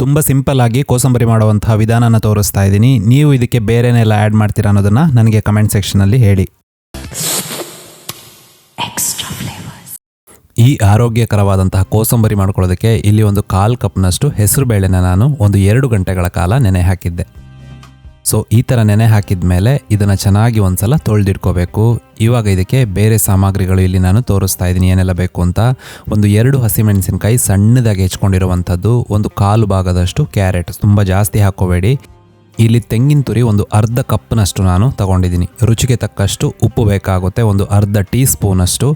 ತುಂಬ ಸಿಂಪಲ್ ಆಗಿ ಕೋಸಂಬರಿ ಮಾಡುವಂತಹ ವಿಧಾನನ ತೋರಿಸ್ತಾ ಇದ್ದೀನಿ. ನೀವು ಇದಕ್ಕೆ ಬೇರೆನೆಲ್ಲ ಆ್ಯಡ್ ಮಾಡ್ತೀರಾ ಅನ್ನೋದನ್ನು ನನಗೆ ಕಮೆಂಟ್ ಸೆಕ್ಷನಲ್ಲಿ ಹೇಳಿ. ಈ ಆರೋಗ್ಯಕರವಾದಂತಹ ಕೋಸಂಬರಿ ಮಾಡ್ಕೊಳ್ಳೋದಕ್ಕೆ ಇಲ್ಲಿ ಒಂದು ಕಾಲು ಕಪ್ನಷ್ಟು ಹೆಸರು ಬೇಳೆನ ನಾನು ಒಂದು ಎರಡು ಗಂಟೆಗಳ ಕಾಲ ನೆನೆ ಹಾಕಿದ್ದೆ. ಸೊ ಈ ಥರ ನೆನೆ ಹಾಕಿದ ಮೇಲೆ ಇದನ್ನು ಚೆನ್ನಾಗಿ ಒಂದ್ಸಲ ತೊಳೆದಿಟ್ಕೋಬೇಕು. ಇವಾಗ ಇದಕ್ಕೆ ಬೇರೆ ಸಾಮಗ್ರಿಗಳು ಇಲ್ಲಿ ನಾನು ತೋರಿಸ್ತಾ ಇದ್ದೀನಿ. ಏನೆಲ್ಲ ಬೇಕು ಅಂತ? ಒಂದು ಎರಡು ಹಸಿಮೆಣಸಿನಕಾಯಿ ಸಣ್ಣದಾಗಿ ಹೆಚ್ಕೊಂಡಿರುವಂಥದ್ದು. ಒಂದು ಕಾಲು ಭಾಗದಷ್ಟು ಕ್ಯಾರೆಟ್. ತುಂಬ ಜಾಸ್ತಿ ಹಾಕೋಬೇಡಿ. ಇಲ್ಲಿ ತೆಂಗಿನ ತುರಿ ಒಂದು ಅರ್ಧ ಕಪ್ನಷ್ಟು ನಾನು ತಗೊಂಡಿದ್ದೀನಿ. ರುಚಿಗೆ ತಕ್ಕಷ್ಟು ಉಪ್ಪು ಬೇಕಾಗುತ್ತೆ. ಒಂದು ಅರ್ಧ ಟೀ ಸ್ಪೂನಷ್ಟು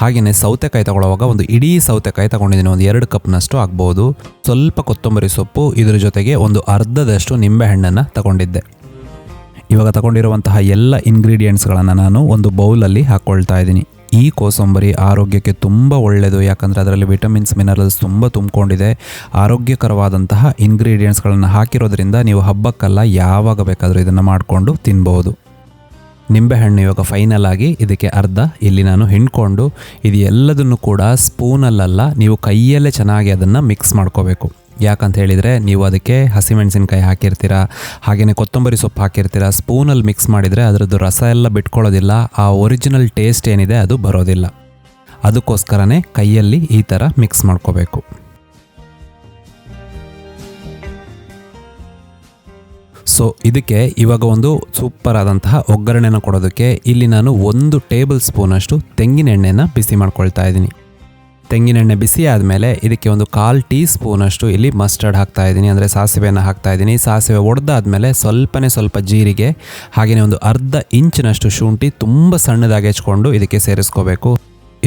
ಹಾಗೆಯೇ ಸೌತೆಕಾಯಿ ತಗೊಳ್ಳುವಾಗ ಒಂದು ಇಡೀ ಸೌತೆಕಾಯಿ ತಗೊಂಡಿದ್ದೀನಿ. ಒಂದು ಎರಡು ಕಪ್ನಷ್ಟು ಆಗ್ಬೋದು. ಸ್ವಲ್ಪ ಕೊತ್ತಂಬರಿ ಸೊಪ್ಪು. ಇದರ ಜೊತೆಗೆ ಒಂದು ಅರ್ಧದಷ್ಟು ನಿಂಬೆಹಣ್ಣನ್ನು ತಗೊಂಡಿದ್ದೆ. ಇವಾಗ ತಗೊಂಡಿರುವಂತಹ ಎಲ್ಲ ಇಂಗ್ರೀಡಿಯೆಂಟ್ಸ್ಗಳನ್ನು ನಾನು ಒಂದು ಬೌಲಲ್ಲಿ ಹಾಕ್ಕೊಳ್ತಾ ಇದ್ದೀನಿ. ಈ ಕೋಸಂಬರಿ ಆರೋಗ್ಯಕ್ಕೆ ತುಂಬ ಒಳ್ಳೆಯದು ಯಾಕಂದರೆ ಅದರಲ್ಲಿ ವಿಟಮಿನ್ಸ್, ಮಿನರಲ್ಸ್ ತುಂಬ ತುಂಬಿಕೊಂಡಿದೆ. ಆರೋಗ್ಯಕರವಾದಂತಹ ಇಂಗ್ರೀಡಿಯೆಂಟ್ಸ್ಗಳನ್ನು ಹಾಕಿರೋದ್ರಿಂದ ನೀವು ಹಬ್ಬಕ್ಕಲ್ಲ ಯಾವಾಗ ಬೇಕಾದರೂ ಇದನ್ನು ಮಾಡಿಕೊಂಡು ತಿನ್ಬೋದು ನಿಂಬೆಹಣ್ಣು ಇವಾಗ ಫೈನಲ್ ಆಗಿ ಇದಕ್ಕೆ ಅರ್ಧ ಇಲ್ಲಿ ನಾನು ಹಿಂಡ್ಕೊಂಡು, ಇದು ಎಲ್ಲದನ್ನು ಕೂಡ ಸ್ಪೂನಲ್ಲಲ್ಲ ನೀವು ಕೈಯಲ್ಲೇ ಚೆನ್ನಾಗಿ ಅದನ್ನು ಮಿಕ್ಸ್ ಮಾಡ್ಕೋಬೇಕು. ಯಾಕಂತ ಹೇಳಿದರೆ ನೀವು ಅದಕ್ಕೆ ಹಸಿಮೆಣಸಿನ್ಕಾಯಿ ಹಾಕಿರ್ತೀರಾ ಹಾಗೆಯೇ ಕೊತ್ತಂಬರಿ ಸೊಪ್ಪು ಹಾಕಿರ್ತೀರಾ, ಸ್ಪೂನಲ್ಲಿ ಮಿಕ್ಸ್ ಮಾಡಿದರೆ ಅದರದ್ದು ರಸ ಎಲ್ಲ ಬಿಟ್ಕೊಳ್ಳೋದಿಲ್ಲ, ಆ ಒರಿಜಿನಲ್ ಟೇಸ್ಟ್ ಏನಿದೆ ಅದು ಬರೋದಿಲ್ಲ. ಅದಕ್ಕೋಸ್ಕರನೇ ಕೈಯಲ್ಲಿ ಈ ಥರ ಮಿಕ್ಸ್ ಮಾಡ್ಕೋಬೇಕು. ಸೊ ಇದಕ್ಕೆ ಇವಾಗ ಒಂದು ಸೂಪರ್ ಆದಂತಹ ಒಗ್ಗರಣೆನ ಕೊಡೋದಕ್ಕೆ ಇಲ್ಲಿ ನಾನು ಒಂದು ಟೇಬಲ್ ಸ್ಪೂನಷ್ಟು ತೆಂಗಿನ ಎಣ್ಣೆನ ಬಿಸಿ ಮಾಡ್ಕೊಳ್ತಾ ಇದ್ದೀನಿ. ತೆಂಗಿನೆಣ್ಣೆ ಬಿಸಿ ಆದಮೇಲೆ ಇದಕ್ಕೆ ಒಂದು ಕಾಲು ಟೀ ಸ್ಪೂನಷ್ಟು ಇಲ್ಲಿ ಮಸ್ಟರ್ಡ್ ಹಾಕ್ತಾ ಇದ್ದೀನಿ. ಅಂದರೆ ಸಾಸಿವೆಯನ್ನು ಹಾಕ್ತಾ ಇದ್ದೀನಿ. ಸಾಸಿವೆ ಒಡೆದಾದ್ಮೇಲೆ ಸ್ವಲ್ಪನೇ ಸ್ವಲ್ಪ ಜೀರಿಗೆ ಹಾಗೆಯೇ ಒಂದು ಅರ್ಧ ಇಂಚಿನಷ್ಟು ಶುಂಠಿ ತುಂಬ ಸಣ್ಣದಾಗಿ ಹೆಚ್ಕೊಂಡು ಇದಕ್ಕೆ ಸೇರಿಸ್ಕೋಬೇಕು.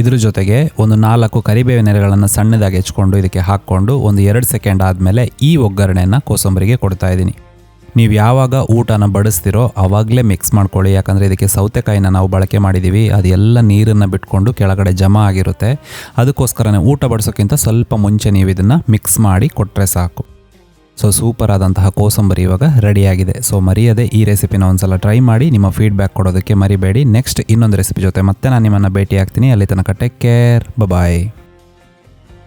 ಇದ್ರ ಜೊತೆಗೆ ಒಂದು ನಾಲ್ಕು ಕರಿಬೇವಿನ ಎಲೆಗಳನ್ನು ಸಣ್ಣದಾಗಿ ಹೆಚ್ಕೊಂಡು ಇದಕ್ಕೆ ಹಾಕ್ಕೊಂಡು ಒಂದು ಎರಡು ಸೆಕೆಂಡ್ ಆದಮೇಲೆ ಈ ಒಗ್ಗರಣೆಯನ್ನು ಕೋಸಂಬರಿಗೆ ಕೊಡ್ತಾ ಇದ್ದೀನಿ. ನೀವು ಯಾವಾಗ ಊಟನ ಬಡಿಸ್ತಿರೋ ಆವಾಗಲೇ ಮಿಕ್ಸ್ ಮಾಡ್ಕೊಳ್ಳಿ. ಯಾಕಂದರೆ ಇದಕ್ಕೆ ಸೌತೆಕಾಯಿನ ನಾವು ಬಳಕೆ ಮಾಡಿದ್ದೀವಿ ಅದೆಲ್ಲ ನೀರನ್ನು ಬಿಟ್ಕೊಂಡು ಕೆಳಗಡೆ ಜಮಾ ಆಗಿರುತ್ತೆ. ಅದಕ್ಕೋಸ್ಕರನೇ ಊಟ ಬಡಿಸೋಕ್ಕಿಂತ ಸ್ವಲ್ಪ ಮುಂಚೆ ನೀವು ಇದನ್ನು ಮಿಕ್ಸ್ ಮಾಡಿ ಕೊಟ್ಟರೆ ಸಾಕು. ಸೊ ಸೂಪರ್ ಆದಂತಹ ಕೋಸಂಬರಿ ಇವಾಗ ರೆಡಿಯಾಗಿದೆ ಸೊ ಮರೆಯದೆ ಈ ರೆಸಿಪಿನ ಒಂದ್ಸಲ ಟ್ರೈ ಮಾಡಿ, ನಿಮ್ಮ ಫೀಡ್ಬ್ಯಾಕ್ ಕೊಡೋದಕ್ಕೆ ಮರಿಬೇಡಿ. ನೆಕ್ಸ್ಟ್ ಇನ್ನೊಂದು ರೆಸಿಪಿ ಜೊತೆ ಮತ್ತೆ ನಾನು ನಿಮ್ಮನ್ನು ಭೇಟಿ ಆಗ್ತೀನಿ ಅಲ್ಲಿ ತನಕ ಟೇಕ್ ಕೇರ್ ಬಾಯ್